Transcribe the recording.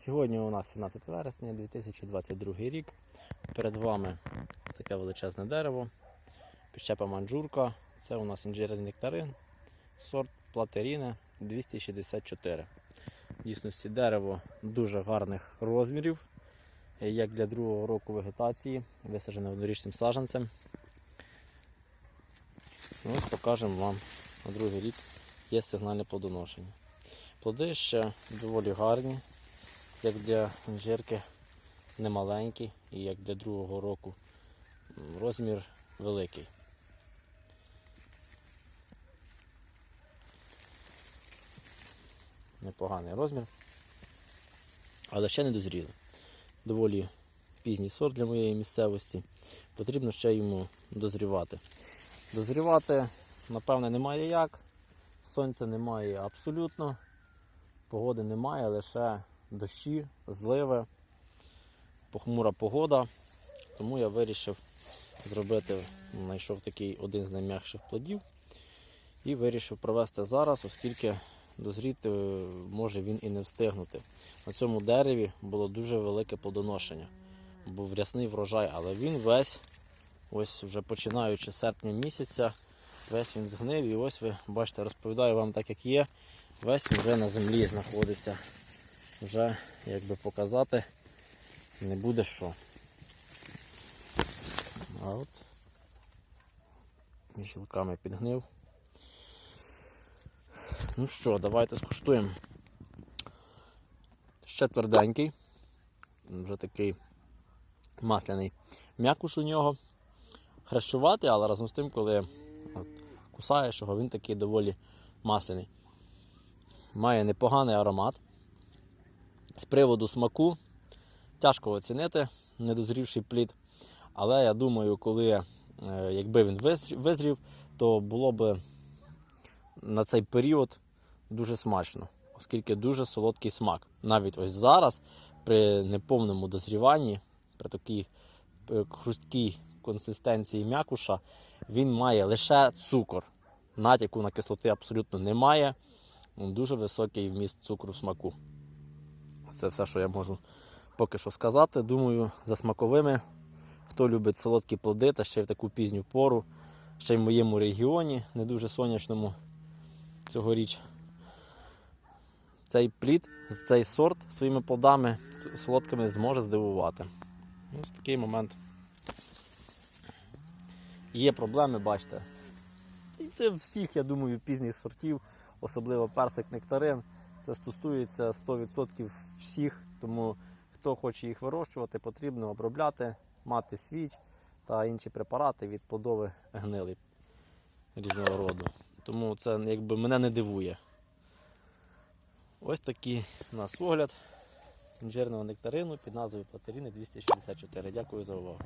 Сьогодні у нас 17 вересня 2022 рік. Перед вами таке величезне дерево, підщепа манджурка. Це у нас інжирний нектарин, сорт платеріне 264. В дійсності дерево дуже гарних розмірів, як для другого року вегетації, висаджене однорічним саджанцем. Ось покажемо вам на другий рік є сигнальне плодоношення. Плоди ще доволі гарні, як для інжирки немаленькі і як для другого року розмір великий. Непоганий розмір, але ще не дозріли. Доволі пізній сорт для моєї місцевості. Потрібно ще йому дозрівати. Дозрівати, напевне, немає як. Сонця немає абсолютно. Погоди немає, лише дощі, зливи, похмура погода. Тому я вирішив зробити, знайшов такий один з найм'якших плодів і вирішив провести зараз, оскільки дозріти е, може він і не встигнути. На цьому дереві було дуже велике плодоношення. Був рясний врожай, але він весь, ось вже починаючи серпня місяця, весь він згнив і ось ви бачите, розповідаю вам так, як є. Весь він вже на землі знаходиться. Вже, як би показати, не буде що. А от між гілками підгнив. Ну що, давайте скуштуємо. Ще тверденький, вже такий масляний м'якуш у нього. Хрещуватий, але разом з тим, коли от, кусаєш його, він такий доволі масляний. Має непоганий аромат. З приводу смаку тяжко оцінити недозрівший плід. Але я думаю, коли е, якби він визрів- то було б на цей період дуже смачно, оскільки дуже солодкий смак. Навіть ось зараз, при неповному дозріванні, при такій е, хрусткій консистенції м'якуша, він має лише цукор. Натяку на кислоти абсолютно немає. Дуже високий вміст цукру в смаку. Це все, що я можу поки що сказати. Думаю, за смаковими, хто любить солодкі плоди та ще й в таку пізню пору, ще й в моєму регіоні, не дуже сонячному цьогоріч. Цей плід, цей сорт своїми плодами солодкими зможе здивувати. Ось такий момент. Є проблеми, бачите. І це всіх, я думаю, пізніх сортів, особливо персик нектарин. Це стосується 100% всіх, тому хто хоче їх вирощувати, потрібно обробляти, мати свіч та інші препарати від плодових гнилий різного роду. Тому це якби мене не дивує. Ось такий у нас огляд інжирного нектарину під назвою Платеріни 264. Дякую за увагу.